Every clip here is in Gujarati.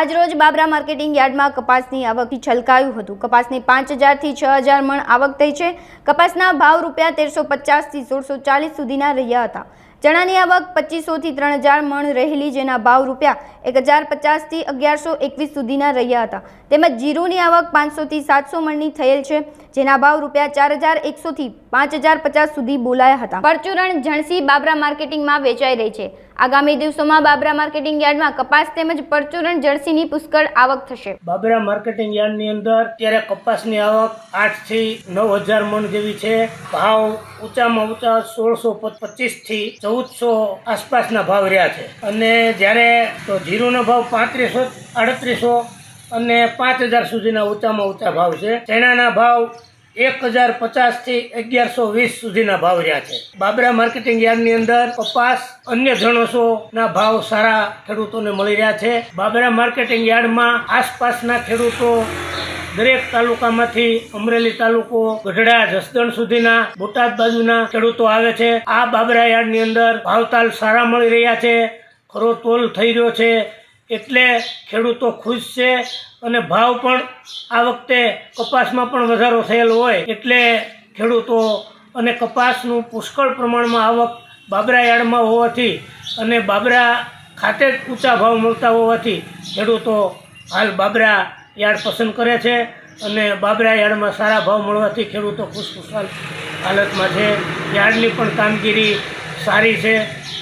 આજરોજ બાબરા માર્કેટિંગ યાર્ડમાં કપાસની આવકથી છલકાયું હતું. કપાસની પાંચ હજારથી છ હજાર મણ આવક થઈ છે. કપાસના ભાવ રૂપિયા તેરસો પચાસથી સોળસો ચાલીસ સુધીના રહ્યા હતા. ચણાની આવક પચીસોથી ત્રણ હજાર મણ રહેલી, જેના ભાવ રૂપિયા એક હજાર પચાસથી અગિયારસો એકવીસ સુધીના રહ્યા હતા. તેમજ જીરુની આવક પાંચસોથી સાતસો મણની થયેલ છે, જેના ભાવ રૂપિયા ચાર હજાર એકસોથી પાંચ હજાર પચાસ સુધી બોલાયા હતા. પરચુરણ જણસી બાબરા માર્કેટિંગમાં વેચાઈ રહી છે. આગામી દિવસોમાં બાબરા માર્કેટિંગ યાર્ડમાં કપાસ તેમજ પરચુરણ જર્સીની પુષ્કળ આવક થશે. બાબરા માર્કેટિંગ યાર્ડની અંદર અત્યારે કપાસની આવક આઠથી નવ હજાર મણ જેવી છે. ભાવ ઊંચામાં ઊંચા સોળસો પચીસથી ચૌદસો આસપાસના ભાવ રહ્યા છે. અને જ્યારે તો જીરુનો ભાવ પાંત્રીસો, આડત્રીસો અને પાંચ હજાર સુધીના ઊંચામાં ઊંચા ભાવ છે. ચણાના ભાવ એક હજાર પચાસથી અગિયારસો વીસ સુધીના ભાવ રહ્યા છે. બાબરા માર્કેટિંગ યાર્ડની અંદર કપાસ, અન્ય જણસોના ભાવ સારા ખેડૂતોને મળી રહ્યા છે. બાબરા માર્કેટિંગ યાર્ડમાં આસપાસના ખેડૂતો દરેક તાલુકામાંથી અમરેલી તાલુકો, ગઢડા, જસદણ સુધીના બોટાદ બાજુના ખેડૂતો આવે છે. આ બાબરા યાર્ડની અંદર ભાવતાલ સારા મળી રહ્યા છે. ખરો તોલ થઈ રહ્યો છે. એટલે ખેડૂતો ખુશ છે અને ભાવ પણ આ વખતે કપાસમાં પણ વધારો થયેલો હોય. એટલે ખેડૂતો અને કપાસનું પુષ્કળ પ્રમાણમાં આવક બાબરા યાર્ડમાં હોવાથી અને બાબરા ખાતે જ ઊંચા ભાવ મળતા હોવાથી ખેડૂતો હાલ બાબરા યાર્ડ પસંદ કરે છે અને બાબરા યાર્ડમાં સારા ભાવ મળવાથી ખેડૂતો ખુશખુશાલ હાલતમાં છે. યાર્ડની પણ કામગીરી સારી છે.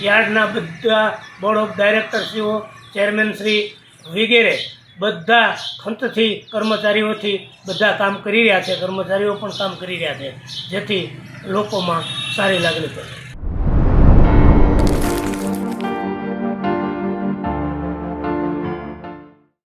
યાર્ડના બધા બોર્ડ ઓફ ડાયરેક્ટરશ્રીઓ ચેરમેનશ્રી વગેરે બધા ખંતથી કર્મચારીઓથી બધા કામ કરી રહ્યા છે. કર્મચારીઓ પણ કામ કરી રહ્યા છે. જેથી લોકોમાં સારી લાગણી પડે.